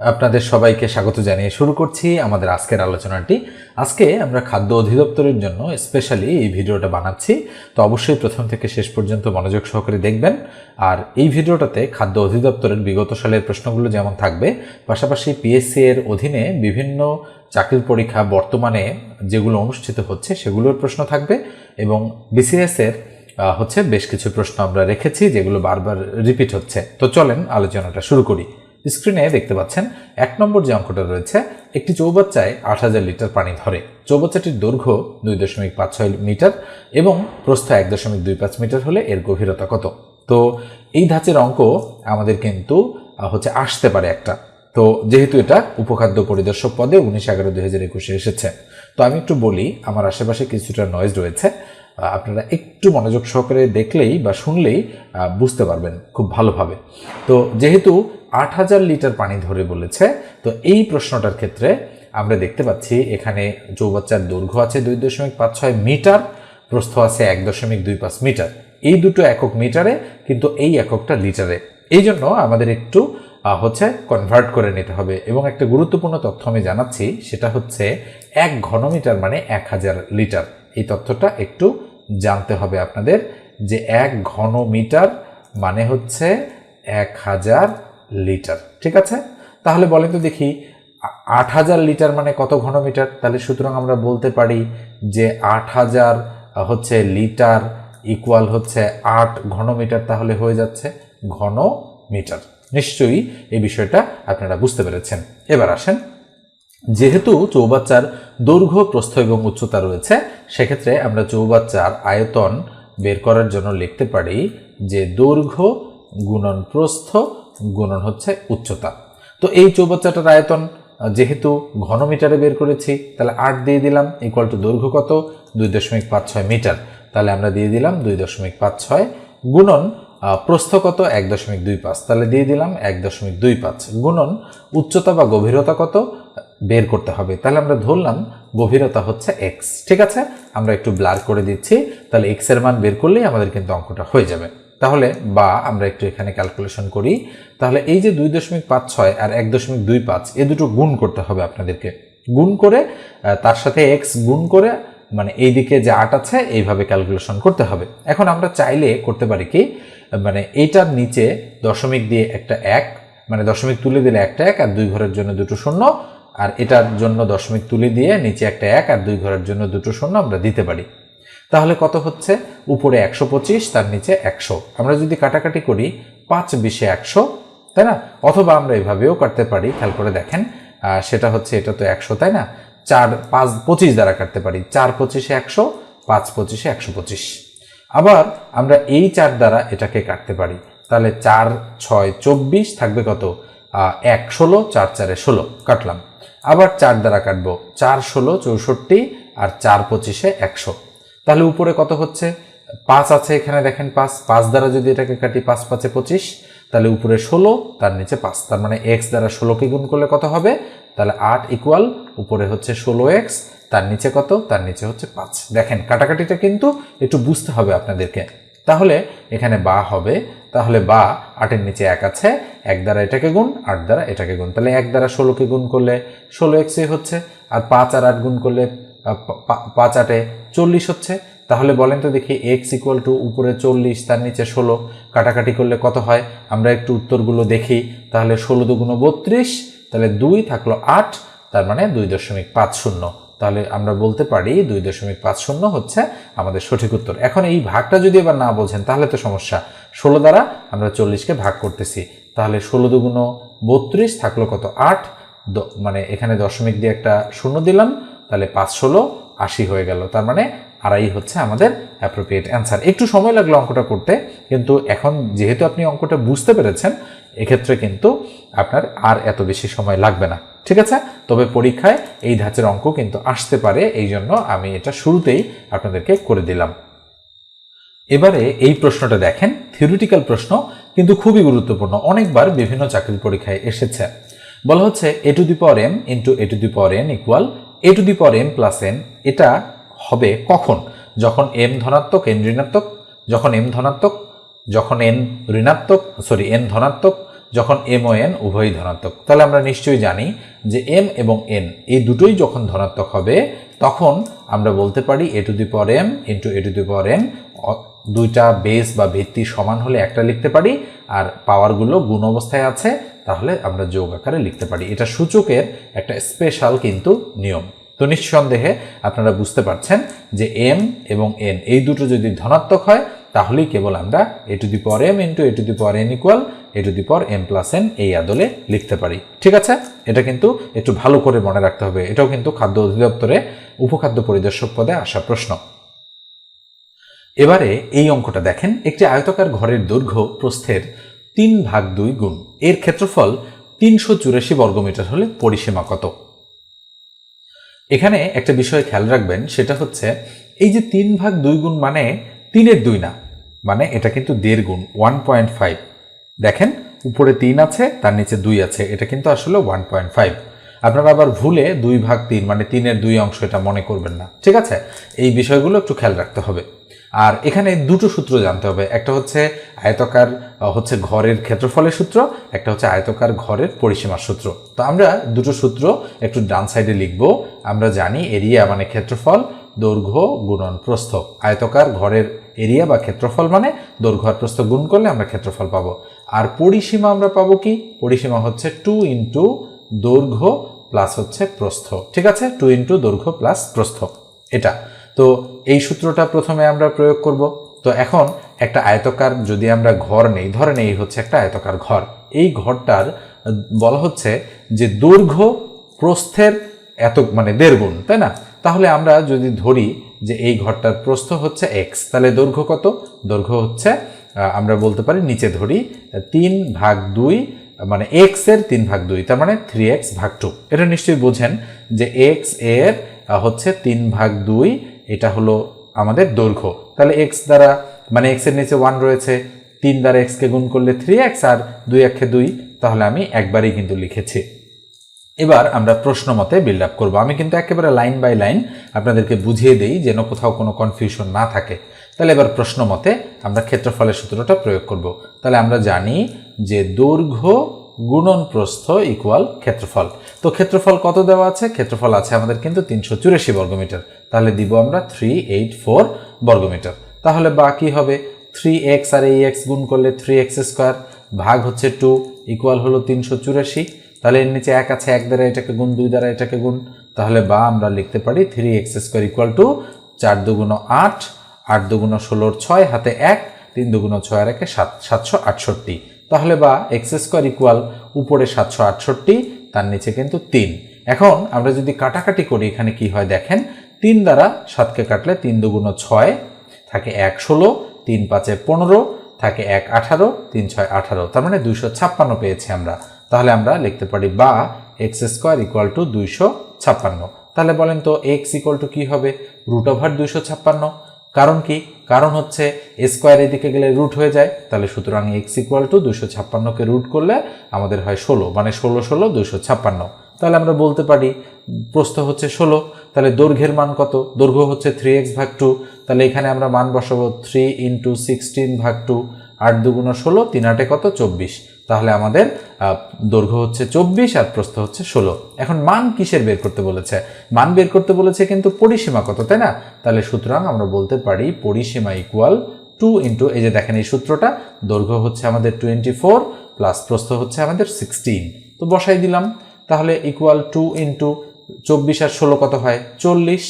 আপনাদের সবাইকে স্বাগত জানিয়ে শুরু করছি আমাদের আজকের আলোচনাটি। আজকে আমরা খাদ্য অধিদপ্তরের জন্য স্পেশালি এই ভিডিওটা বানাচ্ছি। তো অবশ্যই প্রথম থেকে শেষ পর্যন্ত মনোযোগ সহকারে দেখবেন। আর এই ভিডিওটাতে খাদ্য অধিদপ্তরের বিগত সালের প্রশ্নগুলো যেমন থাকবে, পাশাপাশি পিএসসি এর অধীনে বিভিন্ন চাকরির পরীক্ষা বর্তমানে যেগুলো অনুষ্ঠিত হচ্ছে সেগুলোর প্রশ্ন থাকবে এবং বিসিএস এর হচ্ছে বেশ কিছু প্রশ্ন আমরা রেখেছি যেগুলো বারবার রিপিট হচ্ছে। তো চলেন আলোচনাটা শুরু করি। স্ক্রিনে দেখতে পাচ্ছেন, এক নম্বর যে অঙ্কটা রয়েছে, একটি চৌবাচ্চায় আট হাজার লিটার পানি ধরে। চৌবাচ্চাটির দৈর্ঘ্য দুই দশমিক পাঁচ ছয় মিটার এবং প্রস্থ এক দশমিক দুই পাঁচ মিটার হলে এর গভীরতা কত? তো এই ধাঁচের অঙ্ক আমাদের কিন্তু হচ্ছে আসতে পারে একটা। তো যেহেতু এটা উপখাদ্য পরিদর্শক পদে উনিশ এগারো দুই হাজার একুশে এসেছে। তো আমি একটু বলি, আমার আশেপাশে কিছুটা নয়েজ রয়েছে আপনারা একটু মনোযোগ সহকারে দেখলেই বা শুনলেই বুঝতে পারবেন খুব ভালোভাবে। তো যেহেতু আট হাজার লিটার পানি ধরে বলেছে। তো এই প্রশ্নটার ক্ষেত্রে আমরা দেখতে পাচ্ছি, এখানে চৌবাচ্চার দৈর্ঘ্য আছে দুই দশমিক পাঁচ ছয় মিটার, প্রস্থ আছে এক দশমিক দুই পাঁচ মিটার। এই দুটো একক মিটারে, কিন্তু এই এককটা লিটারে। এই জন্য আমাদের একটু হচ্ছে কনভার্ট করে নিতে হবে। এবং একটা গুরুত্বপূর্ণ তথ্য আমি জানাচ্ছি, সেটা হচ্ছে এক ঘনমিটার মানে এক হাজার লিটার। এই তথ্যটা একটু জানতে হবে আপনাদের যে এক ঘনমিটার মানে হচ্ছে এক হাজার লিটার, ঠিক আছে? তাহলে বলেন তো দেখি আট হাজার লিটার মানে কত ঘনমিটার? তাহলে সুতরাং আমরা বলতে পারি যে আট হাজার হচ্ছে লিটার ইকুয়াল হচ্ছে আট ঘনমিটার, তাহলে হয়ে যাচ্ছে ঘন মিটার নিশ্চয়ই এই বিষয়টা আপনারা বুঝতে পেরেছেন। এবার আসেন, যেহেতু চৌবাচ্চার দৈর্ঘ্য, প্রস্থ এবং উচ্চতা রয়েছে, সেক্ষেত্রে আমরা চৌবাচ্চার আয়তন বের করার জন্য লিখতে পারি যে দৈর্ঘ্য গুণন প্রস্থ গুণন হচ্ছে উচ্চতা। তো এই চৌবাচ্চাটার আয়তন যেহেতু ঘনমিটারে বের করেছি, তাহলে আট দিয়ে দিলাম ইকুয়াল টু দৈর্ঘ্য কত? দুই দশমিক পাঁচ ছয় মিটার। তাহলে আমরা দিয়ে দিলাম দুই দশমিক পাঁচ ছয় গুণন প্রস্থ কত? এক দশমিক দুই পাঁচ। তাহলে দিয়ে দিলাম এক দশমিক দুই পাঁচ গুণন, উচ্চতা বা গভীরতা কত? বের করতে হবে। তাহলে আমরা ধরলাম গভীরতা হচ্ছে এক্স ঠিক আছে? আমরা একটু ব্লার করে দিচ্ছি। তাহলে এক্সের মান বের করলেই আমাদের কিন্তু অঙ্কটা হয়ে যাবে। তাহলে বা আমরা একটু এখানে ক্যালকুলেশন করি, তাহলে এই যে দুই দশমিক পাঁচ ছয় আর এক দশমিক দুই পাঁচ, এ দুটো গুণ করতে হবে আপনাদেরকে। গুণ করে তার সাথে এক্স গুণ করে মানে এই দিকে যে আট আছে, এইভাবে ক্যালকুলেশন করতে হবে। এখন আমরা চাইলে করতে পারি কি মানে এইটার নিচে দশমিক দিয়ে একটা এক মানে দশমিক তুলে দিলে একটা এক আর দুই ঘরের জন্য দুটো শূন্য, আর এটার জন্য দশমিক তুলে দিয়ে নিচে একটা এক আর দুই ঘরের জন্য দুটো শূন্য আমরা দিতে পারি। তাহলে কত হচ্ছে? উপরে একশো পঁচিশ, তার নিচে একশো। আমরা যদি কাটাকাটি করি, পাঁচ বিশে একশো, তাই না? অথবা আমরা এভাবেও কাটতে পারি, খেয়াল করে দেখেন। সেটা হচ্ছে, এটা তো একশো, তাই না? চার, পাঁচ, পঁচিশ দ্বারা কাটতে পারি। চার পঁচিশে একশো, পাঁচ পঁচিশে একশো পঁচিশ। আবার আমরা এই চার দ্বারা এটাকে কাটতে পারি। তাহলে চার, ছয়, চব্বিশ থাকবে কত? এক ষোলো, চার চারে ষোলো। কাটলাম। আবার চার দ্বারা কাটবো। চার ষোলো, চৌষট্টি, আর চার পঁচিশে একশো। তাহলে উপরে কত হচ্ছে? পাঁচ আছে এখানে, দেখেন পাঁচ। পাঁচ দ্বারা যদি এটাকে কাটি পাঁচ পাঁচে পঁচিশ, তাহলে উপরে ষোলো, তার নিচে পাঁচ। তার মানে এক্স দ্বারা ষোলোকে গুণ করলে কত হবে? তাহলে আট ইকুয়াল উপরে হচ্ছে ষোলো এক্স তার নিচে কত? তার নিচে হচ্ছে পাঁচ। দেখেন, কাটাকাটিটা কিন্তু একটু বুঝতে হবে আপনাদেরকে। তাহলে এখানে বা হবে, তাহলে বা আটের নিচে এক আছে, এক দ্বারা এটাকে গুণ, আট দ্বারা এটাকে গুণ। তাহলে এক দ্বারা ষোলোকে গুণ করলে ষোলো এক্সই হচ্ছে, আর পাঁচ আর আট গুণ করলে পাঁচ আটে চল্লিশ হচ্ছে। তাহলে বলেন তো দেখি এক্স ইকুয়াল টু উপরে চল্লিশ, তার নিচে ষোলো। কাটাকাটি করলে কত হয়? আমরা একটু উত্তরগুলো দেখি। তাহলে ষোলো দুগুণ বত্রিশ, তাহলে দুই থাকল আট, তার মানে দুই দশমিক পাঁচ শূন্য। তাহলে আমরা বলতে পারি দুই দশমিক পাঁচ শূন্য হচ্ছে আমাদের সঠিক উত্তর। এখন এই ভাগটা যদি এবার না বোঝেন, তাহলে তো সমস্যা। ষোলো দ্বারা আমরা চল্লিশকে ভাগ করতেছি। তাহলে ষোলো দুগুণ বত্রিশ থাকল কত? আট। মানে এখানে দশমিক দিয়ে একটা শূন্য দিলাম। তাহলে পাঁচ ষোলো, আশি হয়ে গেল। তার মানে আড়াই হচ্ছে আমাদের অ্যাপ্রোপ্রিয়েট অ্যান্সার একটু সময় লাগল অঙ্কটা করতে, কিন্তু এখন যেহেতু আপনি অঙ্কটা বুঝতে পেরেছেন, এক্ষেত্রে কিন্তু আপনার আর এত বেশি সময় লাগবে না। ঠিক আছে? তবে পরীক্ষায় এই ধাঁচের অঙ্ক কিন্তু আসতে পারে, এই জন্য আমি এটা শুরুতেই আপনাদেরকে করে দিলাম। এবারে এই প্রশ্নটা দেখেন থিওরিটিক্যাল প্রশ্ন, কিন্তু খুবই গুরুত্বপূর্ণ। অনেকবার বিভিন্ন চাকরির পরীক্ষায় এসেছে। বলা হচ্ছে A to the power M into A to the power N equal A to the power M plus N এটা হবে কখন? যখন এম ধনাত্মক এন ঋণাত্মক, যখন এম ধনাত্মক, যখন এন ঋণাত্মক সরি এন ধনাত্মক, যখন এম ও এন উভয়ই ধনাত্মক। তাহলে আমরা নিশ্চয়ই জানি যে এম এবং এন এই দুটোই যখন ধনাত্মক হবে, তখন আমরা বলতে পারি A to the power M into A to the power N দুইটা বেস বা ভিত্তি সমান হলে একটা লিখতে পারি, আর পাওয়ারগুলো গুণ অবস্থায় আছে তাহলে আমরা যোগ আকারে লিখতে পারি। এটা সূচকের একটা স্পেশাল কিন্তু নিয়ম। তো নিঃসন্দেহে আপনারা বুঝতে পারছেন যে এম এবং এন এই দুটো যদি ধনাত্মক হয়, তাহলেই কেবল আমরা A to the power M into A to the power N equal A to the power M plus N এই আদলে লিখতে পারি। ঠিক আছে? এটা কিন্তু একটু ভালো করে মনে রাখতে হবে। এটাও কিন্তু খাদ্য অধিদপ্তরে, উপখাদ্য পরিদর্শক পদে আসা প্রশ্ন। এবারে এই অঙ্কটা দেখেন। একটি আয়তাকার ঘরের দৈর্ঘ্য প্রস্থের তিন ভাগ দুই গুণ। এর ক্ষেত্রফল তিনশো চুরাশি বর্গমিটার হলে পরিসীমা কত? এখানে একটা বিষয় খেয়াল রাখবেন, সেটা হচ্ছে এই যে তিন ভাগ দুই গুণ মানে তিনের দুই না মানে এটা কিন্তু দেড় গুণ, ওয়ান পয়েন্ট ফাইভ। দেখেন, উপরে তিন আছে, তার নিচে দুই আছে, এটা কিন্তু আসলে ওয়ান পয়েন্ট ফাইভ। আপনারা আবার ভুলে দুই ভাগ তিন মানে তিনের দুই অংশ এটা মনে করবেন না। ঠিক আছে? এই বিষয়গুলো একটু খেয়াল রাখতে হবে। আর এখানে দুটো সূত্র জানতে হবে। একটা হচ্ছে আয়তকার হচ্ছে ঘরের ক্ষেত্রফলের সূত্র, একটা হচ্ছে আয়তকার ঘরের পরিসীমার সূত্র। তো আমরা দুটো সূত্র একটু ডান সাইডে লিখব। আমরা জানি এরিয়া মানে ক্ষেত্রফল, দৈর্ঘ্য গুণন প্রস্থ। আয়তকার ঘরের এরিয়া বা ক্ষেত্রফল মানে দৈর্ঘ্য আর প্রস্থ গুণ করলে আমরা ক্ষেত্রফল পাবো। আর পরিসীমা আমরা পাবো কি? পরিসীমা হচ্ছে টু ইন্টু দৈর্ঘ্য প্লাস হচ্ছে প্রস্থ। ঠিক আছে? টু ইন্টু দৈর্ঘ্য প্লাস প্রস্থ। এটা। তো এই সূত্রটা প্রথমে আমরা প্রয়োগ করব। তো এখন একটা আয়তকার যদি আমরা ঘর নেই ধরেন এই হচ্ছে একটা আয়তকার ঘর। এই ঘরটার বলা হচ্ছে যে দৈর্ঘ্য প্রস্থের এত মানে দেড় গুণ তাই না? তাহলে আমরা যদি ধরি যে এই ঘরটার প্রস্থ হচ্ছে এক্স তাহলে দৈর্ঘ্য কত? দৈর্ঘ্য হচ্ছে আমরা বলতে পারি নিচে ধরি তিন ভাগ দুই মানে এক্সের তিন ভাগ দুই, তার মানে থ্রি এক্স ভাগ টু এটা নিশ্চয়ই বোঝেন যে এক্সের হচ্ছে তিন ভাগ দুই এটা হলো আমাদের দৈর্ঘ্য। তাহলে এক্স দ্বারা মানে এক্সের নিচে ওয়ান রয়েছে, তিন দ্বারা এক্সকে গুণ করলে থ্রি এক্স আর দুই একে দুই, তাহলে আমি একবারই কিন্তু লিখেছি। এবার আমরা প্রশ্ন মতে বিল্ড আপ করব। আমি কিন্তু একেবারে লাইন বাই লাইন আপনাদেরকে বুঝিয়ে দেই যেন কোথাও কোনো কনফিউশন না থাকে। তাহলে এবার প্রশ্ন মতে আমরা ক্ষেত্রফলের সূত্রটা প্রয়োগ করব। তাহলে আমরা জানি যে দৈর্ঘ্য গুণন প্রস্থ ইকুয়াল ক্ষেত্রফল। তো ক্ষেত্রফল কত দেওয়া আছে? ক্ষেত্রফল আছে আমাদের কিন্তু তিনশো চুরাশি বর্গমিটার। তাহলে দিব আমরা থ্রি এইট ফোর বর্গমিটার। তাহলে বাকি হবে? থ্রি এক্স আর এই এক্স গুণ করলে থ্রি এক্স স্কোয়ার ভাগ হচ্ছে টু ইকুয়াল হলো তিনশো চুরাশি। তাহলে এর নিচে এক আছে, এক দ্বারা এটাকে গুণ, দুই দ্বারা এটাকে গুণ। তাহলে বা আমরা লিখতে পারি three X square equal to চার দুগুণ আট আট দুগুণ ষোলোর ছয়, হাতে এক, তিন দুগুণ ছয় আর একে সাত, সাতশো আটষট্টি। তাহলে বা এক্স স্কোয়ার ইকুয়াল উপরে সাতশো আটষট্টি, তার নিচে কিন্তু তিন। এখন আমরা যদি কাটাকাটি করি, এখানে কি হয় দেখেন, তিন দ্বারা সাতকে কাটলে তিন দুগুণ ছয়, থাকে এক ষোলো, তিন পাঁচে পনেরো, থাকে এক আঠারো, তিন ছয় আঠারো। তার মানে দুইশো ছাপ্পান্ন পেয়েছি আমরা। তাহলে আমরা লিখতে পারি বা এক্স স্কোয়ার ইকুয়াল টু দুইশো ছাপ্পান্ন। তাহলে বলেন তো এক্স ইকুয়াল টু কী হবে? রুট ওভার দুইশো ছাপ্পান্ন। কারণ কি? কারণ হচ্ছে স্কোয়ার এদিকে গেলে রুট হয়ে যায়, তাহলে সুতরাং এক্স ইকুয়াল টু দুশো ছাপ্পান্নকে রুট করলে আমাদের হয় ষোলো মানে ষোলো ষোলো দুশো ছাপ্পান্ন। তাহলে আমরা বলতে পারি, প্রস্থ হচ্ছে ষোলো, তাহলে দৈর্ঘ্যের মান কত? দৈর্ঘ্য হচ্ছে থ্রি এক্স ভাগ টু তাহলে এখানে আমরা মান বসাবো থ্রি ইন্টু সিক্সটিন ভাগ টু আট দুগুণ ষোলো, তিন আটে কত? চব্বিশ। তাহলে আমাদের দৈর্ঘ্য হচ্ছে চব্বিশ আর প্রস্থ হচ্ছে ষোলো। এখন মান কিসের বের করতে বলেছে? মান বের করতে বলেছে কিন্তু পরিসীমা কত, তাই না? তাহলে সুতরাং আমরা বলতে পারি পরিসীমা ইকুয়াল টু ইন্টু এই যে দেখেন এই সূত্রটা, দৈর্ঘ্য হচ্ছে আমাদের টোয়েন্টি ফোর প্লাস প্রস্থ হচ্ছে আমাদের সিক্সটিন তো বসাই দিলাম। তাহলে ইকুয়াল টু ইন্টু চব্বিশ আর ষোলো কত হয়? চল্লিশ।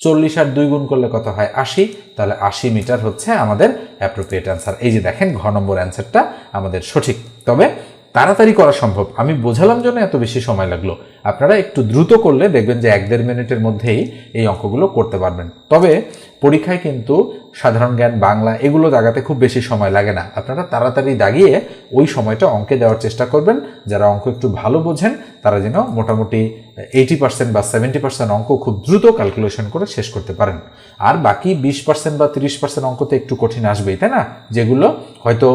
চল্লিশ আর দুই গুণ করলে কত হয়? আশি। তাহলে আশি মিটার হচ্ছে আমাদের অ্যাপ্রোপ্রিয়েট অ্যান্সার এই যে দেখেন, ঘ নম্বর অ্যান্সারটা আমাদের সঠিক। তবে তাড়াতাড়ি করা সম্ভব। আমি বোঝালাম জন্য এত বেশি সময় লাগল। আপনারা একটু দ্রুত করলে দেখবেন যে এক দেড় মিনিটের মধ্যেই এই অঙ্কগুলো করতে পারবেন। তবে পরীক্ষায় কিন্তু সাধারণ জ্ঞান, বাংলা এগুলো দাগাতে খুব বেশি সময় লাগে না। আপনারা তাড়াতাড়ি দাগিয়ে ওই সময়টা অঙ্কে দেওয়ার চেষ্টা করবেন। যারা অঙ্ক একটু ভালো বোঝেন, তারা যেন মোটামুটি এইটি পার্সেন্ট বা সেভেন্টি পার্সেন্ট অঙ্ক খুব দ্রুত ক্যালকুলেশন করে শেষ করতে পারেন। আর বাকি বিশ পার্সেন্ট বা তিরিশ পার্সেন্ট অঙ্ক তো একটু কঠিন আসবেই, তাই না? যেগুলো হয়তো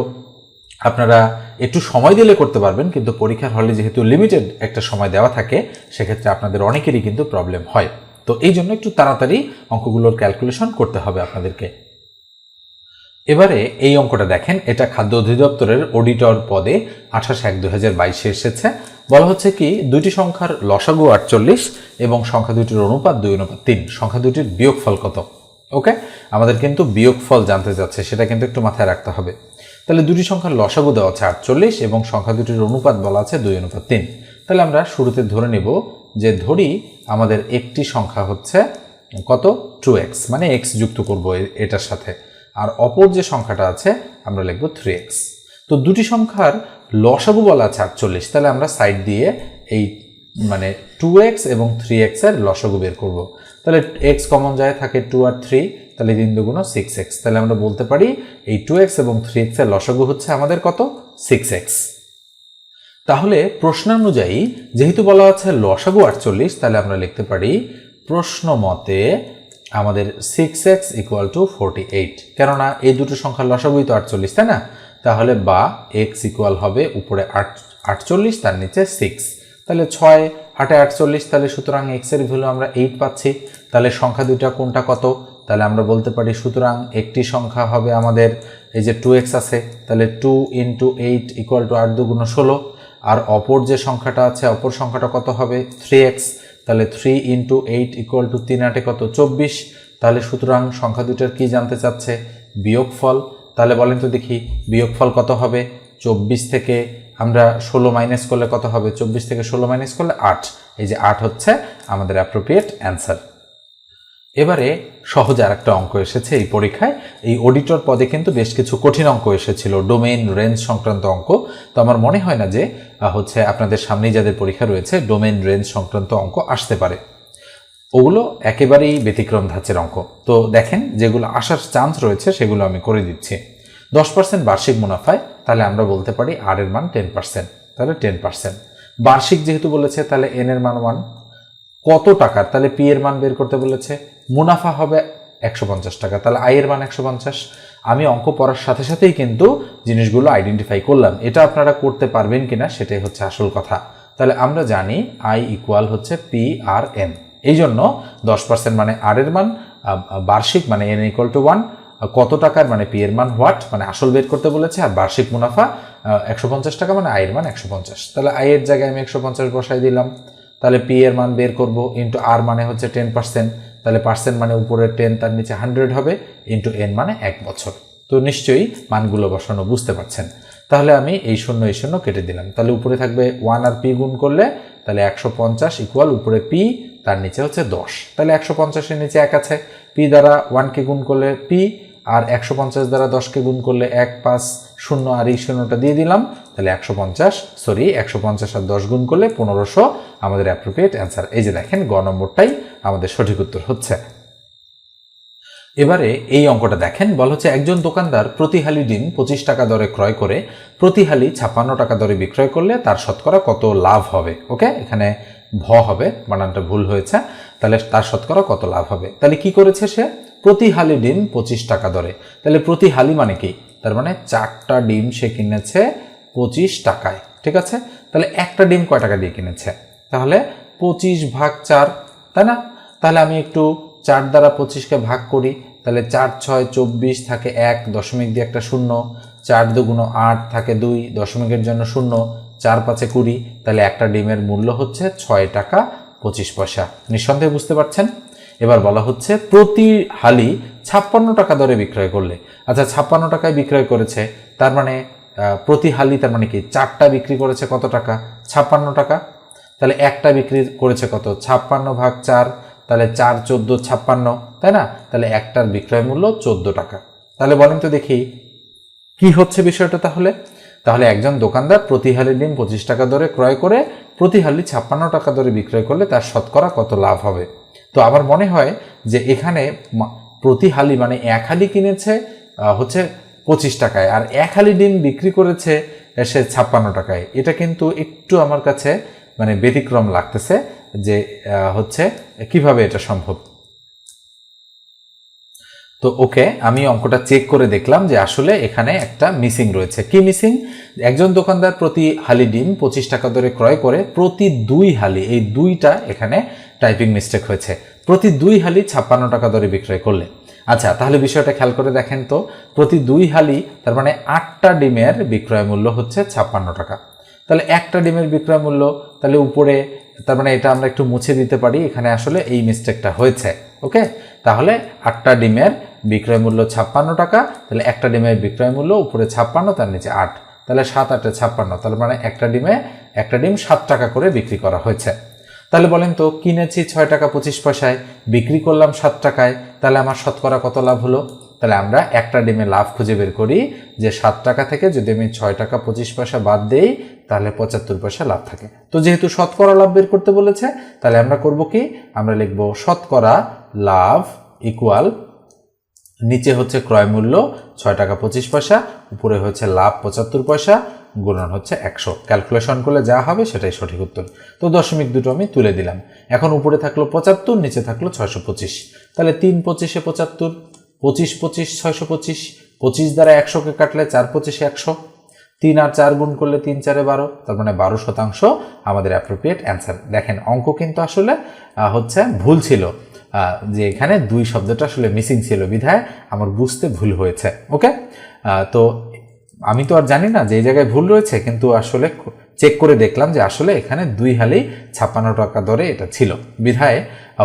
আপনারা একটু সময় দিলে করতে পারবেন, কিন্তু পরীক্ষার হলে যেহেতু লিমিটেড একটা সময় দেওয়া থাকে, সেক্ষেত্রে আপনাদের অনেকেরই কিন্তু প্রবলেম হয়। তো এই জন্য একটু তাড়াতাড়ি অঙ্কগুলোর ক্যালকুলেশন করতে হবে আপনাদেরকে। এবারে এই অঙ্কটা দেখেন, এটা খাদ্য অধিদপ্তরের অডিটর পদে আঠাশ এক দু হাজার বাইশে এসেছে। বলা হচ্ছে কি, দুইটি সংখ্যার লসাগু আটচল্লিশ এবং সংখ্যা দুইটির অনুপাত দুই অনুপাত তিন, সংখ্যা দুইটির বিয়োগফল কত? ওকে আমাদের কিন্তু বিয়োগফল জানতে যাচ্ছে সেটা কিন্তু একটু মাথায় রাখতে হবে। তাহলে দুটি সংখ্যার লসাগু দেওয়া আছে আটচল্লিশ এবং সংখ্যা দুটির অনুপাত বলা আছে দুই অনুপাত তিন। তাহলে আমরা শুরুতে ধরে নেব যে ধরি আমাদের একটি সংখ্যা হচ্ছে কত? টু এক্স মানে এক্স যুক্ত করব এটার সাথে। আর অপর যে সংখ্যাটা আছে, আমরা লিখব থ্রি এক্স তো দুটি সংখ্যার লসাগু বলা আছে আটচল্লিশ, তাহলে আমরা সাইড দিয়ে এই মানে টু এক্স এবং থ্রি এক্সের লসাগু বের করব। তাহলে এক্স কমন যায় থাকে টু আর থ্রি তাহলে তিন দুগুণ সিক্স এক্স তাহলে আমরা বলতে পারি এই টু এক্স এবং থ্রি এক্সের লসাগু হচ্ছে আমাদের কত? সিক্স এক্স তাহলে প্রশ্ন অনুযায়ী যেহেতু বলা আছে লসাগু আটচল্লিশ, তাহলে আমরা লিখতে পারি প্রশ্ন মতে আমাদের six X equal to forty eight কেননা এই দুটো সংখ্যার লসাগুই তো আটচল্লিশ, তাই না? তাহলে বা এক্স ইকুয়াল হবে উপরে আট, আটচল্লিশ, তার নিচে সিক্স তাহলে ছয় আটে আটচল্লিশ, তাহলে সুতরাং এক্সের ভ্যালু আমরা এইট পাচ্ছি। তাহলে সংখ্যা দুইটা কোনটা কত? তাহলে আমরা বলতে পারি সুতরাং একটি সংখ্যা হবে আমাদের এই যে টু এক্স আছে, তাহলে two into eight equal to আট দুগুণ ষোলো। আর অপর যে সংখ্যাটা আছে, অপর সংখ্যাটা কত হবে? থ্রি এক্স তাহলে three into eight equal to তিন আটে কত? চব্বিশ। তাহলে সুতরাং সংখ্যা দুটার কি জানতে চাচ্ছে? বিয়োগফল। তাহলে বলেন তো দেখি, বিয়োগফল কত হবে? চব্বিশ থেকে আমরা ষোলো মাইনাস করলে কত হবে? চব্বিশ থেকে ষোলো মাইনাস করলে আট। এই যে আট হচ্ছে আমাদের অ্যাপ্রোপ্রিয়েট অ্যান্সার এবারে সহজ আর একটা অঙ্ক এসেছে এই পরীক্ষায়। এই অডিটর পদে কিন্তু বেশ কিছু কঠিন অঙ্ক এসেছিল ডোমেইন রেঞ্জ সংক্রান্ত অঙ্ক। তো আমার মনে হয় না যে হচ্ছে আপনাদের সামনেই যাদের পরীক্ষা রয়েছে ডোমেইন রেঞ্জ সংক্রান্ত অঙ্ক আসতে পারে। ওগুলো একেবারেই ব্যতিক্রম ধাঁচের অঙ্ক। তো দেখেন, যেগুলো আসার চান্স রয়েছে, সেগুলো আমি করে দিচ্ছি। দশ পার্সেন্ট বার্ষিক মুনাফায়, তাহলে আমরা বলতে পারি আর এর মান টেন পার্সেন্ট তাহলে টেন পার্সেন্ট বার্ষিক যেহেতু বলেছে, তাহলে এন এর মান ওয়ান কত টাকার তাহলে পি এর মান বের করতে বলেছে, মুনাফা হবে একশো পঞ্চাশ টাকা, তাহলে আই এর মান একশো পঞ্চাশ। আমি অঙ্ক পড়ার সাথে সাথেই কিন্তু জিনিসগুলো আইডেন্টিফাই করলাম, এটা আপনারা করতে পারবেন কিনা সেটাই হচ্ছে আসল কথা। তাহলে আমরা জানি আই ইকুয়াল হচ্ছে পি আর এন এই জন্য দশ পার্সেন্ট মানে আর এর মান বার্ষিক মানে এন ইকুয়াল টু ওয়ান কত টাকার মানে পি এর মান হোয়াট মানে আসল বের করতে বলেছে, আর বার্ষিক মুনাফা একশো পঞ্চাশ টাকা মানে আয়ের মান একশো পঞ্চাশ। তাহলে আয়ের জায়গায় আমি একশো পঞ্চাশ বসাই দিলাম। তাহলে পি এর মান বের করব ইন্টু আর মানে হচ্ছে টেন পার্সেন্ট তাহলে পার্সেন্ট মানে উপরে টেন তার নিচে হান্ড্রেড হবে ইন্টু এন মানে এক বছর। তো নিশ্চয়ই মানগুলো বসানো বুঝতে পারছেন। তাহলে আমি এই শূন্য এই শূন্য কেটে দিলাম। তাহলে উপরে থাকবে ওয়ান আর পি গুণ করলে, তাহলে একশো পঞ্চাশ ইকুয়াল উপরে পি তার নিচে হচ্ছে দশ। তাহলে একশো পঞ্চাশের নিচে এক আছে। পি দ্বারা ওয়ানকে গুণ করলে পি, আর একশো পঞ্চাশ দ্বারা দশকে গুণ করলে এক, পাঁচ, শূন্য, আর এই শূন্যটা দিয়ে দিলাম। তাহলে একশো পঞ্চাশ সরি একশো পঞ্চাশ আর দশ গুণ করলে পনেরোশো। আমাদের অ্যাপ্রোপ্রিয়েট অ্যান্সার এই যে দেখেন, গ নম্বরটাই আমাদের সঠিক উত্তর হচ্ছে। এবারে এই অঙ্কটা দেখেন, বল হচ্ছে একজন দোকানদার প্রতি হালি ডিম পঁচিশ টাকা দরে ক্রয় করে প্রতি হালি ছাপ্পান্ন টাকা দরে বিক্রয় করলে তার শতকরা কত লাভ হবে? ওকে? এখানে ভ হবে বানানটা ভুল হয়েছে, তাহলে তার শতকরা কত লাভ হবে? তাহলে কি করেছে সে? প্রতি হালি ডিম পঁচিশ টাকা দরে। তাহলে প্রতি হালি মানে কি? তার মানে চারটা ডিম সে কিনেছে পঁচিশ টাকায়, ঠিক আছে? তাহলে একটা ডিম কয় টাকা দিয়ে কিনেছে? তাহলে পঁচিশ ভাগ চার, তাই না? তাহলে আমি একটু চার দ্বারা পঁচিশকে ভাগ করি, তাহলে চার ছয় চব্বিশ থাকে এক দশমিক দিয়ে একটা শূন্য, চার দুগুণ আট থাকে দুই দশমিকের জন্য শূন্য চার পাঁচে কুড়ি, তাহলে একটা ডিমের মূল্য হচ্ছে ছয় টাকা পঁচিশ পয়সা। নিঃসন্দেহে বুঝতে পারছেন? এবার বলা হচ্ছে প্রতি হালি ছাপ্পান্ন টাকা দরে বিক্রয় করলে। আচ্ছা ছাপ্পান্ন টাকায় বিক্রয় করেছে, তার মানে প্রতি হালি তার মানে কি? চারটা বিক্রি করেছে কত টাকা? ছাপ্পান্ন টাকা। তাহলে একটা বিক্রি করেছে কত? ছাপ্পান্ন ভাগ চার, তাহলে চার চোদ্দ ছাপ্পান্ন, তাই না? তাহলে একটার বিক্রয় মূল্য চোদ্দ টাকা। তাহলে বলেন তো দেখি, কি হচ্ছে বিষয়টা তাহলে? তাহলে একজন দোকানদার প্রতি হালি ডিম পঁচিশ টাকা দরে ক্রয় করে প্রতি হালি ছাপ্পান্ন টাকা দরে বিক্রয় করলে তার শতকরা কত লাভ হবে? তো আমার মনে হয় যে এখানে প্রতি হালি মানে এক হালি কিনেছে হচ্ছে পঁচিশ টাকায়, আর এক হালি ডিম বিক্রি করেছে সে ছাপ্পান্ন টাকায়। এটা কিন্তু একটু আমার কাছে মানে ব্যতিক্রম লাগতেছে যে হচ্ছে কীভাবে এটা সম্ভব? তো ওকে, আমি অঙ্কটা চেক করে দেখলাম যে আসলে এখানে একটা মিসিং রয়েছে। কি মিসিং? একজন দোকানদার প্রতি হালি ডিম পঁচিশ টাকা দরে ক্রয় করে প্রতি দুই হালি, এই দুইটা এখানে টাইপিং মিস্টেক হয়েছে। প্রতি দুই হালি ছাপ্পান্ন টাকা দরে বিক্রয় করলে আচ্ছা তাহলে বিষয়টা খেয়াল করে দেখেন তো। প্রতি দুই হালি, তার মানে আটটা ডিমের বিক্রয় মূল্য হচ্ছে ছাপ্পান্ন টাকা। তাহলে একটা ডিমের বিক্রয় মূল্য, তাহলে উপরে, তার মানে এটা আমরা একটু মুছে দিতে পারি, এখানে আসলে এই মিস্টেকটা হয়েছে। ওকে? তাহলে আটটা ডিমের বিক্রয় মূল্য ছাপ্পান্ন টাকা, তাহলে একটা ডিমের বিক্রয় মূল্য উপরে ছাপ্পান্ন, তার নিচে আট। তাহলে সাত, আটে ছাপ্পান্ন, তাহলে মানে একটা ডিমে, একটা ডিম সাত টাকা করে বিক্রি করা হয়েছে। তাহলে বলেন তো, কিনেছি ছয় টাকা পঁচিশ পয়সায়, বিক্রি করলাম সাত টাকায়, তাহলে আমার শতকরা কত লাভ হলো? তাহলে আমরা একটা ডিমে লাভ খুঁজে বের করি যে সাত টাকা থেকে যদি আমি ছয় টাকা পঁচিশ পয়সা বাদ দেই, তাহলে পঁচাত্তর পয়সা লাভ থাকে। তো যেহেতু শতকরা লাভ বের করতে বলেছে, তাহলে আমরা করব কি? আমরা লিখব শতকরা লাভ ইকুয়াল নিচে হচ্ছে ক্রয় মূল্য ছয় টাকা পঁচিশ পয়সা, উপরে হচ্ছে লাভ পঁচাত্তর পয়সা, গুণন হচ্ছে একশো। ক্যালকুলেশন করলে যা হবে সেটাই সঠিক উত্তর। তো দশমিক দুটো আমি তুলে দিলাম। এখন উপরে থাকল পঁচাত্তর, নিচে থাকল ছয়শো পঁচিশ। তাহলে তিন পঁচিশে পঁচাত্তর, পঁচিশ পঁচিশ ছয়শো পঁচিশ পঁচিশ দ্বারা একশোকে কাটলে চার পঁচিশে একশো। তিন আর চার গুণ করলে তিন চারে বারো, তার মানে বারো শতাংশ আমাদের অ্যাপ্রোপ্রিয়েট অ্যান্সার দেখেন, অঙ্ক কিন্তু আসলে হচ্ছে ভুল ছিল। যে এখানে দুই শব্দটা আসলে মিসিং ছিল বিধায় আমার বুঝতে ভুল হয়েছে ওকে তো আমি তো আর জানি না যে এই জায়গায় ভুল রয়েছে, কিন্তু আসলে চেক করে দেখলাম যে আসলে এখানে দুই হালেই ছাপ্পান্ন টাকা দরে এটা ছিল। বিধায়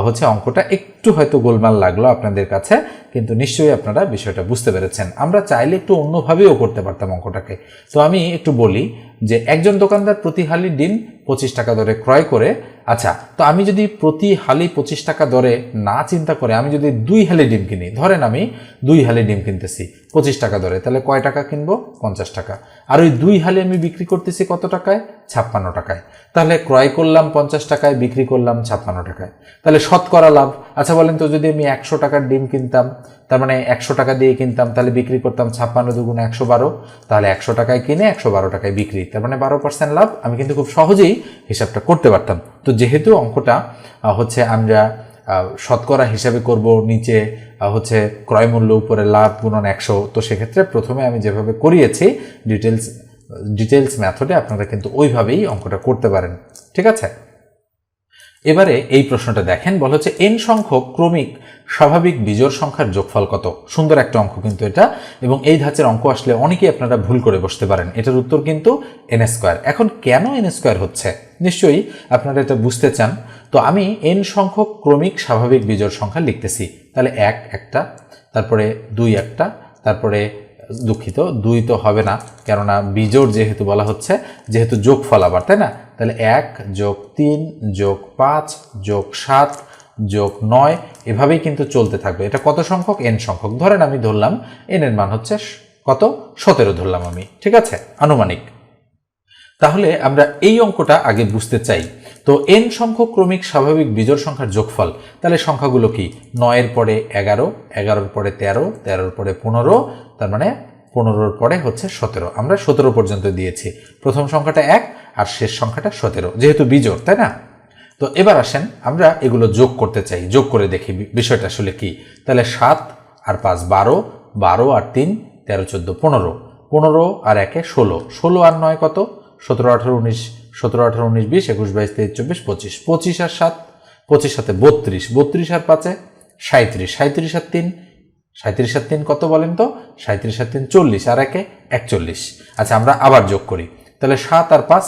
হচ্ছে অঙ্কটা একটু হয়তো গোলমাল লাগল আপনাদের কাছে, কিন্তু নিশ্চয়ই আপনারা বিষয়টা বুঝতে পেরেছেন। আমরা চাইলে একটু অন্যভাবেও করতে পারতাম অঙ্কটাকে। তো আমি একটু বলি যে একজন দোকানদার প্রতি হালি ডিম পঁচিশ টাকা দরে ক্রয় করে আচ্ছা তো আমি যদি প্রতি হালি পঁচিশ টাকা দরে না চিন্তা করে আমি যদি দুই হালি ডিম কিনি, ধরেন আমি দুই হালি ডিম কিনতেছি পঁচিশ টাকা দরে, তাহলে কয় টাকা কিনবো? পঞ্চাশ টাকা। আর ওই দুই হালি আমি বিক্রি করতেছি কত টাকায়? ছাপ্পান্ন টাকায়। তাহলে ক্রয় করলাম পঞ্চাশ টাকায়, বিক্রি করলাম ছাপ্পান্ন টাকায়। তাহলে শতকরা লাভ। আচ্ছা বলেন তো, যদি আমি একশো টাকার ডিম কিনতাম, তার মানে একশো টাকা দিয়ে কিনতাম, তাহলে বিক্রি করতাম ছাপ্পান্ন দুগুণ একশো বারো, তাহলে একশো টাকায় কিনে একশো বারো টাকায় বিক্রি। তার মানে বারো পার্সেন্ট লাভ। আমি কিন্তু খুব সহজেই হিসাবটা করতে পারতাম। তো যেহেতু অঙ্কটা হচ্ছে আমরা শতকরা হিসাবে করব, নিচে হচ্ছে ক্রয় মূল্য উপরে লাভ গুণন একশো, তো সেক্ষেত্রে প্রথমে আমি যেভাবে করিয়েছি ডিটেলস ডিটেলস মেথডে আপনারা কিন্তু ওইভাবেই অঙ্কটা করতে পারেন। ঠিক আছে? এবারে এই প্রশ্নটা দেখেন, বলা হচ্ছে এন সংখ্যক ক্রমিক স্বাভাবিক বিজোড় সংখ্যার যোগফল কত? সুন্দর একটা অঙ্ক কিন্তু এটা, এবং এই ধাঁচের অঙ্ক আসলে অনেকেই আপনারা ভুল করে বসতে পারেন। এটার উত্তর কিন্তু এন স্কোয়ার এখন কেন এন স্কোয়ার হচ্ছে? নিশ্চয়ই আপনারা এটা বুঝতে চান। তো আমি এন সংখ্যক ক্রমিক স্বাভাবিক বিজোড় সংখ্যা লিখতেছি। তাহলে এক একটা, তারপরে দুই একটা, তারপরে দুঃখিত, দুই তো হবে না, কেননা বিজোড় যেহেতু বলা হচ্ছে, যেহেতু যোগফল আবার তাই না? তাহলে এক যোগ তিন, যোগ পাঁচ, যোগ সাত, যোগ নয়, এভাবেই কিন্তু চলতে থাকবে। এটা কত সংখ্যক? এন সংখ্যক। ধরেন আমি ধরলাম এন এর মান হচ্ছে কত? সতেরো ধরলাম আমি, ঠিক আছে? আনুমানিক। তাহলে আমরা এই অঙ্কটা আগে বুঝতে চাই। তো এন সংখ্যক ক্রমিক স্বাভাবিক বিজোড় সংখ্যার যোগফল, তাহলে সংখ্যাগুলো কি? নয়ের পরে এগারো, এগারোর পরে তেরো, তেরোর পরে পনেরো, তার মানে পনেরোর পরে হচ্ছে সতেরো। আমরা সতেরো পর্যন্ত দিয়েছি। প্রথম সংখ্যাটা এক আর শেষ সংখ্যাটা সতেরো, যেহেতু বিজোড়, তাই না? তো এবার আসেন আমরা এগুলো যোগ করতে চাই। যোগ করে দেখি বিষয়টা আসলে কি? তাহলে সাত আর পাঁচ বারো বারো আর তিন, তেরো, চোদ্দ, পনেরো। পনেরো আর একে ষোলো। ষোলো আর নয় কত? সতেরো, আঠারো, উনিশ সতেরো, আঠারো, উনিশ, বিশ, একুশ, বাইশ, তেইশ, চব্বিশ, পঁচিশ। পঁচিশ আর সাত, পঁচিশ সাথে বত্রিশ। বত্রিশ আর পাঁচে সাঁত্রিশ সাঁত্রিশ আর তিন সাঁত্রিশ আর তিন কত বলেন তো? সাঁত্রিশ আর তিন চল্লিশ আর একে একচল্লিশ। আচ্ছা আমরা আবার যোগ করি। তাহলে সাত আর পাঁচ,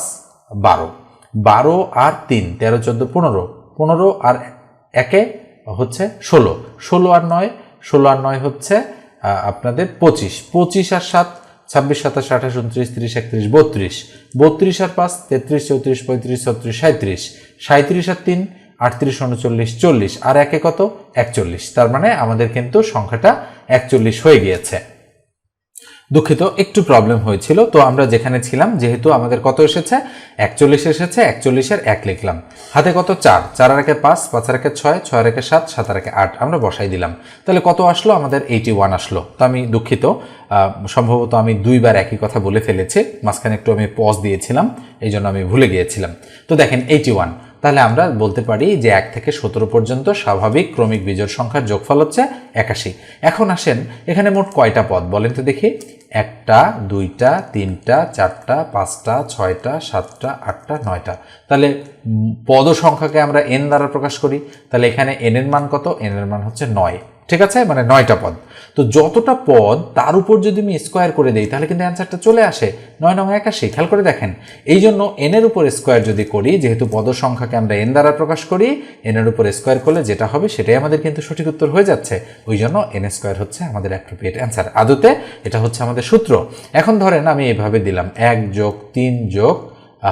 বারো। বারো আর তিন, তেরো, চোদ্দ, পনেরো। পনেরো আর একে হচ্ছে ষোলো। ষোলো আর নয়, ষোলো আর নয় হচ্ছে আপনাদের পঁচিশ। পঁচিশ আর সাত ছাব্বিশ, সাতাশ, আঠাশ, উনত্রিশ, তিরিশ, একত্রিশ, বত্রিশ। বত্রিশ আর পাঁচ, তেত্রিশ, চৌত্রিশ, পঁয়ত্রিশ, ছত্রিশ সাঁত্রিশ সাঁত্রিশ আর তিন, আটত্রিশ, উনচল্লিশ, চল্লিশ। আর একে কত? একচল্লিশ। তার মানে আমাদের কিন্তু সংখ্যাটা একচল্লিশ হয়ে গিয়েছে। দুঃখিত, একটু প্রবলেম হয়েছিল। তো আমরা যেখানে ছিলাম, যেহেতু আমাদের কত এসেছে? একচল্লিশ এসেছে, একচল্লিশের এক লিখলাম। হাতে কত? চার। চার একে পাঁচ পাঁচ একে ছয় ছয় রেখে সাত সাত একে আট। আমরা বসাই দিলাম। তাহলে কত আসলো? আমাদের এইটি ওয়ান আসলো। তো আমি দুঃখিত সম্ভবত আমি দুইবার একই কথা বলে ফেলেছি। মাঝখানে একটু আমি পজ দিয়েছিলাম, এই জন্য আমি ভুলে গিয়েছিলাম। তো দেখেন এইটি ওয়ান তাহলে আমরা বলতে পারি যে এক থেকে সতেরো পর্যন্ত স্বাভাবিক ক্রমিক বিজোড় সংখ্যার যোগফল হচ্ছে একাশি। এখন আসেন, এখানে মোট কয়টা পদ? বলেন তো দেখি। একটা, দুইটা, তিনটা, চারটা, পাঁচটা, ছয়টা, সাতটা, আটটা, নয়টা। তাহলে পদ সংখ্যাকে আমরা এন দ্বারা প্রকাশ করি। তাহলে এখানে এন এর মান কত? এন এর মান হচ্ছে নয়। ঠিক আছে? মানে নয়টা পদ। তো যতটা পদ তার উপর যদি আমি স্কোয়ার করে দিই, তাহলে কিন্তু অ্যান্সারটা চলে আসে। নয় নয় একাশি, খেয়াল করে দেখেন। এই জন্য এনের উপর স্কোয়ার যদি করি, যেহেতু পদ সংখ্যাকে আমরা এন দ্বারা প্রকাশ করি এনের উপর স্কোয়ার করলে যেটা হবে সেটাই আমাদের কিন্তু সঠিক উত্তর হয়ে যাচ্ছে। ওই জন্য এন স্কোয়ার হচ্ছে আমাদের অ্যাপ্রোপ্রিয়েট অ্যান্সার আদতে এটা হচ্ছে আমাদের সূত্র। এখন ধরেন আমি এভাবে দিলাম, এক যোগ তিন যোগ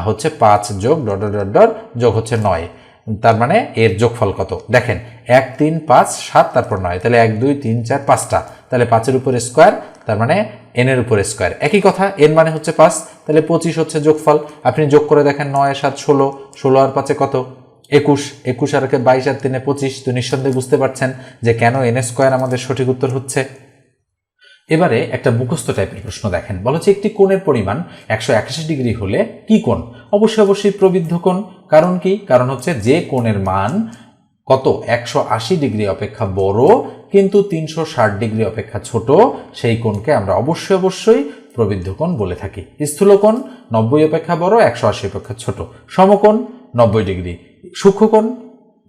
হচ্ছে পাঁচ যোগ ডট ডট ডট, যোগ হচ্ছে নয়। তার মানে এর যোগফল কত? দেখেন, এক, তিন, পাঁচ, সাত, তারপর নয়। তাহলে এক, দুই, তিন, চার, পাঁচটা। তাহলে পাঁচের উপর স্কোয়ার তার মানে এনের উপর স্কোয়ার একই কথা এন মানে হচ্ছে পাঁচ। তাহলে পঁচিশ হচ্ছে যোগফল। আপনি যোগ করে দেখেন নয়, সাত, ষোলো। ষোলো আর পাঁচে কত? একুশ। একুশ আর বাইশ আর তিনে পঁচিশ। তো নিঃসন্দেহে বুঝতে পারছেন যে কেন এন স্কোয়ার আমাদের সঠিক উত্তর হচ্ছে। এবারে একটা মুখস্থ টাইপের প্রশ্ন দেখেন। বলা হচ্ছে, একটি কোণের পরিমাণ একশো একাশি ডিগ্রি হলে কি কোণ? অবশ্যই অবশ্যই প্রবৃদ্ধ কোণ। কারণ কি? কারণ হচ্ছে, যে কোণের মান কত? একশো আশি ডিগ্রি অপেক্ষা বড়, কিন্তু তিনশো ষাট ডিগ্রি অপেক্ষা ছোট, সেই কোণকে আমরা অবশ্যই অবশ্যই প্রবৃদ্ধ কোণ বলে থাকি। স্থূলকোণ নব্বই অপেক্ষা বড়, একশো আশি অপেক্ষা ছোট। সমকোণ, নব্বই ডিগ্রি। সূক্ষ্মকোণ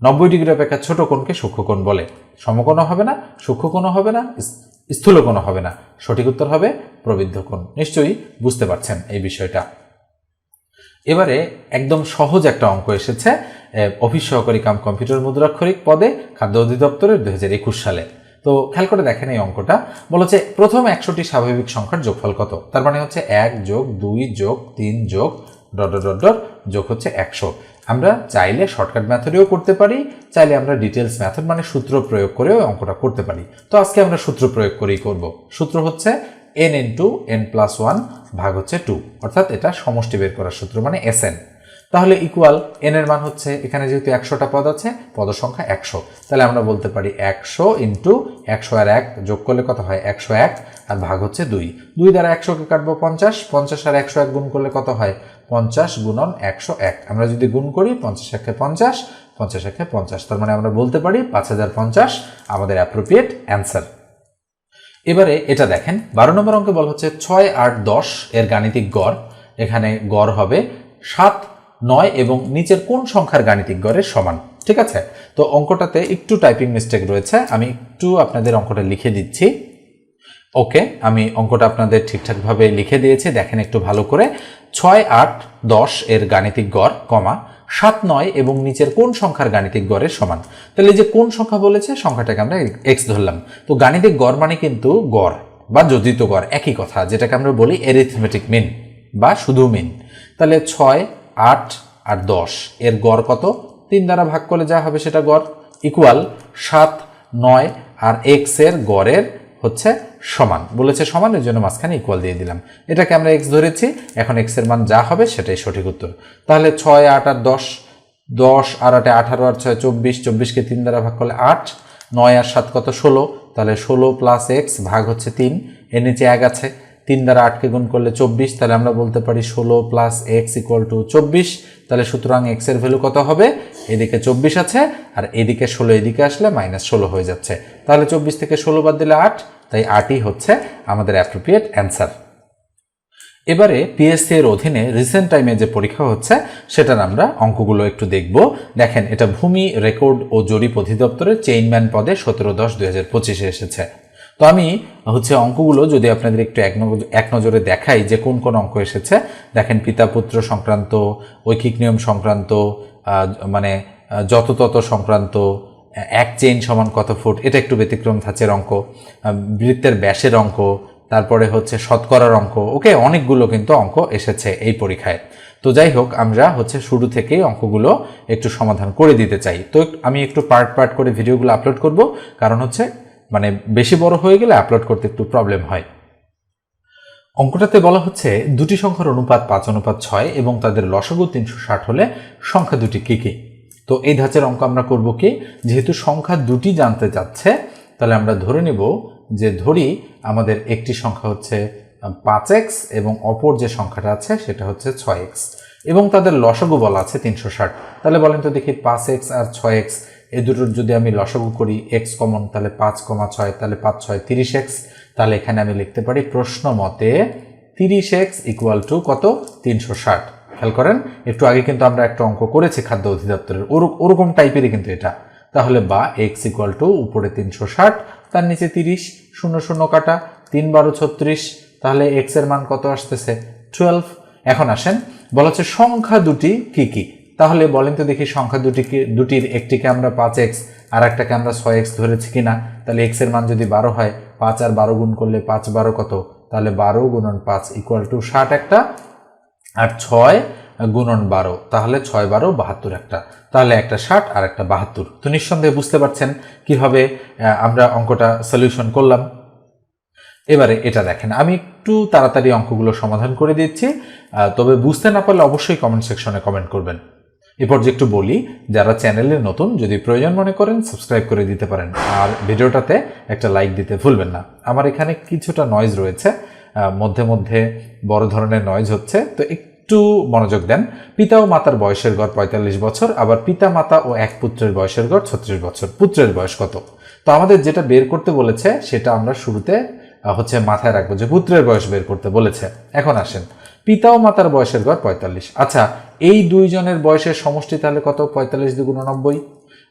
নব্বই ডিগ্রি অপেক্ষা ছোট কোণকে সূক্ষ্মকোণ বলে। সমকোণও হবে না সূক্ষ্মকোণও হবে না স্থূল কোনো হবে না। সঠিক উত্তর হবে প্রবৃদ্ধ কোণ। নিশ্চয়ই বুঝতে পারছেন এই বিষয়টা। এবারে একদম সহজ একটা অঙ্ক এসেছে অফিস সহকারী কাম কম্পিউটার মুদ্রাক্ষরিক পদে খাদ্য অধিদপ্তরের দুই হাজার একুশ সালে। তো খেয়াল করে দেখেন এই অঙ্কটা। বলেছে প্রথম একশোটি স্বাভাবিক সংখ্যার যোগফল কত? তার মানে হচ্ছে এক যোগ দুই যোগ তিন যোগ ডট ডট ডট যোগ হচ্ছে একশো। আমরা চাইলে শর্টকাট মেথডেও করতে পারি, চাইলে আমরা ডিটেলস মেথড মানে সূত্র প্রয়োগ করেও অঙ্কটা করতে পারি। তো আজকে আমরা সূত্র প্রয়োগ করেই করব। সূত্র হচ্ছে N N two N plus one ভাগ হচ্ছে টু অর্থাৎ এটা সমষ্টি বের করার সূত্র মানে এস এন তাহলে ইকুয়াল এন এর মান হচ্ছে, এখানে যেহেতু একশোটা পদ আছে, পদ সংখ্যা একশো। তাহলে আমরা বলতে পারি একশো ইন্টু একশো আর এক যোগ করলে কত হয়? একশো এক, আর ভাগ হচ্ছে দুই। দুই দ্বারা একশোকে কাটবো পঞ্চাশ পঞ্চাশ আর একশো এক গুণ করলে কত হয়? পঞ্চাশ গুণন একশো এক। আমরা যদি গুণ করি, পঞ্চাশ একে পঞ্চাশ পঞ্চাশ একে পঞ্চাশ। তার মানে আমরা বলতে পারি পাঁচ হাজার পঞ্চাশ আমাদের অ্যাপ্রোপ্রিয়েট অ্যান্সার এবারে এটা দেখেন, বারো নম্বর অঙ্কে বলা হচ্ছে ছয় আট দশ এর গাণিতিক গড়। এখানে গড় হবে সাত, নয় এবং নিচের কোন সংখ্যার গাণিতিক গড়ের সমান। ঠিক আছে? তো অঙ্কটাতে একটু টাইপিং মিস্টেক রয়েছে। আমি একটু আপনাদের অঙ্কটা লিখে দিচ্ছি। ওকে, আমি অঙ্কটা আপনাদের ঠিকঠাকভাবে লিখে দিয়েছি। দেখেন একটু ভালো করে। ছয় আট দশ এর গাণিতিক গড়, কমা সাত নয় এবং নিচের কোন সংখ্যার গাণিতিক গড়ের সমান? তাহলে যে কোন সংখ্যা বলেছে, সংখ্যাটাকে আমরা এক্স ধরলাম। তো গাণিতিক গড় মানে কিন্তু গড় বা যোজিত গড়, একই কথা, যেটাকে আমরা বলি এরিথমেটিক মিন বা শুধু মিন তাহলে ছয় আট আর দশ এর গড় কত? তিন দ্বারা ভাগ করলে যা হবে সেটা গড় ইকুয়াল সাত নয় আর এক্সের গড়ের হচ্ছে সমান। বলেছে সমান, এর জন্য মাঝখানে ইকুয়াল দিয়ে দিলাম। এটাকে আমরা এক্স ধরেছি, এখন এক্সের মান যা হবে সেটাই সঠিক উত্তর। তাহলে ছয়, আট আর দশ দশ আর আটে আঠারো আর ছয় চব্বিশ, চব্বিশকে তিন দ্বারা ভাগ করলে আট, নয় আর সাত কত ষোলো? তাহলে ষোলো প্লাস এক্স ভাগ হচ্ছে তিন, এর নিচে এক আছে। তিন দ্বারা আটকে গুণ করলে চব্বিশ, তাহলে আমরা বলতে পারি ষোলো প্লাস এক্স ইকুয়াল টু চব্বিশ, তাহলে সুতরাং এক্সের ভ্যালু কত হবে? এদিকে চব্বিশ আছে, আর এদিকে ষোলো এদিকে আসলে মাইনাস ষোলো হয়ে যাচ্ছে। তাহলে চব্বিশ থেকে ষোলো বাদ দিলে আট, তাই আটই হচ্ছে আমাদের অ্যাপ্রোপ্রিয়েট অ্যান্সার এবারে পিএসসি এর অধীনে রিসেন্ট টাইমে যে পরীক্ষা হচ্ছে, সেটার আমরা অঙ্কগুলো একটু দেখব। দেখেন, এটা ভূমি রেকর্ড ও জরিপ অধিদপ্তরের চেইনম্যান পদে সতেরো দশ দুই এসেছে। তো আমি হচ্ছে অঙ্কগুলো যদি আপনাদের একটু এক নজ- এক নজরে দেখাই যে কোন কোন অঙ্ক এসেছে। দেখেন পিতা, পুত্র সংক্রান্ত ঐকিক নিয়ম সংক্রান্ত মানে যত তত সংক্রান্ত এক চেইন সমান কত ফুট, এটা একটু ব্যতিক্রম ধাঁচের অঙ্ক। বৃত্তের ব্যাসের অঙ্ক, তারপরে হচ্ছে শতকরার অঙ্ক, ওকে, অনেকগুলো কিন্তু অঙ্ক এসেছে এই পরীক্ষায়। তো যাই হোক, আমরা হচ্ছে শুরু থেকেই অঙ্কগুলো একটু সমাধান করে দিতে চাই। তো আমি একটু পার্ট পার্ট করে ভিডিওগুলো আপলোড করব, কারণ হচ্ছে মানে বেশি বড় হয়ে গেলে আপলোড করতে একটু প্রবলেম হয়। অঙ্কটাতে বলা হচ্ছে দুটি সংখ্যার অনুপাত পাঁচ, অনুপাত ছয় এবং তাদের লসগু তিনশো ষাট হলে সংখ্যা দুটি কী কী? তো এই ধাঁচের অঙ্ক আমরা করব কি? যেহেতু সংখ্যা দুটি জানতে চাচ্ছে তাহলে আমরা ধরে নেব যে ধরি আমাদের একটি সংখ্যা হচ্ছে পাঁচ এক্স এবং অপর যে সংখ্যাটা আছে সেটা হচ্ছে ছয় এক্স এবং তাদের লসগু বলা আছে তিনশো ষাট। তাহলে বলেন তো দেখি পাঁচ এক্স আর ছয় এক্স এই দুটোর যদি আমি লসগু করি এক্স কমন, তাহলে পাঁচ কমা ছয়, তাহলে পাঁচ ছয়, তিরিশ এক্স তাহলে এখানে আমি লিখতে পারি প্রশ্ন মতে তিরিশ এক্স ইকুয়াল টু কত? তিনশো ষাট। খেয়াল করেন, একটু আগে কিন্তু আমরা একটা অঙ্ক করেছি খাদ্য অধিদপ্তরের, ওর- ওরকম টাইপেরই কিন্তু এটা। তাহলে বা এক্স ইকুয়াল টু উপরে তিনশো ষাট, তার নিচে তিরিশ, শূন্য শূন্য কাটা, তিন বারো ছত্রিশ, তাহলে এক্সের মান কত আসতেছে? টুয়েলভ এখন আসেন, বলা হচ্ছে সংখ্যা দুটি কি কি? তাহলে বলেন তো দেখি সংখ্যা দুটিকে দুটির একটিকে আমরা পাঁচ এক্স আর একটাকে আমরা ছয় এক্স ধরেছি কিনা? তাহলে এক্সের মান যদি বারো হয়, পাঁচ আর বারো গুণ করলে পাঁচ বারো কত? তাহলে বারো গুণন পাঁচ ইকুয়াল টু ষাট একটা আর ছয় গুণন বারো। তাহলে ছয় বারো বাহাত্তর একটা। তাহলে একটা ষাট আর একটা বাহাত্তর। তো নিঃসন্দেহে বুঝতে পারছেন কীভাবে আমরা অঙ্কটা সলিউশন করলাম। এবারে এটা দেখেন। আমি একটু তাড়াতাড়ি অঙ্কগুলো সমাধান করে দিচ্ছি। তবে বুঝতে না পারলে অবশ্যই কমেন্ট সেকশনে কমেন্ট করবেন। এরপর যে একটু বলি, যারা চ্যানেলে নতুন, যদি প্রয়োজন মনে করেন সাবস্ক্রাইব করে দিতে পারেন। আর ভিডিওটাতে একটা লাইক দিতে ভুলবেন না। আমার এখানে কিছুটা নয়েজ রয়েছে। মধ্যে মধ্যে বড় ধরনের নয়েজ হচ্ছে। তো একটু মনোযোগ দেন। পিতা ও মাতার বয়সের গড় পঁয়তাল্লিশ বছর, আবার পিতা, মাতা ও এক পুত্রের বয়সের গড় ছত্রিশ বছর। পুত্রের বয়স কত? তো আমাদের যেটা বের করতে বলেছে, সেটা আমরা শুরুতে হচ্ছে মাথায় রাখব যে পুত্রের বয়স বের করতে বলেছে। এখন আসেন। পিতা ও মাতার বয়সের গড় পঁয়তাল্লিশ। আচ্ছা এই দুইজনের বয়সের সমষ্টি তাহলে কত? পঁয়তাল্লিশ দুগুণ নব্বই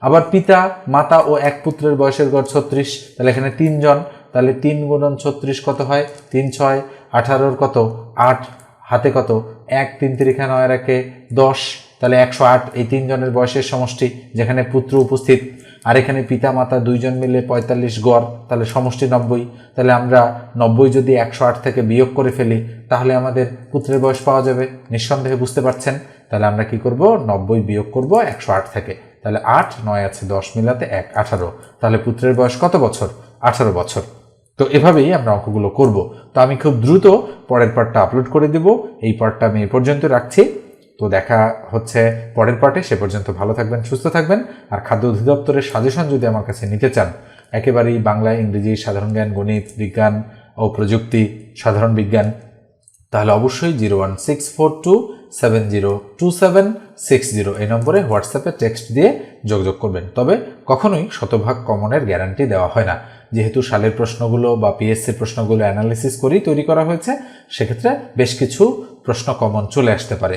আবার পিতা, মাতা ও এক পুত্রের বয়সের গড় ছত্রিশ। তাহলে এখানে তিনজন। তাহলে তিন গুণন ছত্রিশ কত হয়? তিন ছয়। আঠারোর কত? আট। হাতে কত? এক, তিন তিরিখা নয় একে দশ। তাহলে একশো আট। এই তিনজনের বয়সের সমষ্টি যেখানে পুত্র উপস্থিত। আর এখানে পিতা মাতা দুইজন মিলে পঁয়তাল্লিশ গড়, তাহলে সমষ্টি নব্বই। তাহলে আমরা নব্বই যদি একশো আট থেকে বিয়োগ করে ফেলি, তাহলে আমাদের পুত্রের বয়স পাওয়া যাবে। নিঃসন্দেহে বুঝতে পারছেন? তাহলে আমরা কি করব? নব্বই বিয়োগ করব একশো আট থেকে। তাহলে আট, নয় আছে, দশ মিলাতে এক, আঠারো। তাহলে পুত্রের বয়স কত বছর? আঠারো বছর। তো এভাবেই আমরা অঙ্কগুলো করব। তো আমি খুব দ্রুত পরের পার্টটা আপলোড করে দেব। এই পার্টটা আমি এ পর্যন্ত রাখছি। তো দেখা হচ্ছে পরের পার্টে। সে পর্যন্ত ভালো থাকবেন, সুস্থ থাকবেন। আর খাদ্য অধিদপ্তরের সাজেশন যদি আমার কাছে নিতে চান, একেবারেই বাংলা, ইংরেজি, সাধারণ জ্ঞান, গণিত, বিজ্ঞান ও প্রযুক্তি, সাধারণ বিজ্ঞান, তাহলে অবশ্যই zero one six four two seven zero two seven six zero এই নম্বরে হোয়াটসঅ্যাপে টেক্সট দিয়ে যোগাযোগ করবেন। তবে কখনোই শতভাগ কমনের গ্যারান্টি দেওয়া হয় না। যেহেতু সালের প্রশ্নগুলো বা পিএসসির প্রশ্নগুলো অ্যানালিসিস করেই তৈরি করা হয়েছে, সেক্ষেত্রে বেশ কিছু প্রশ্ন কমন চলে আসতে পারে।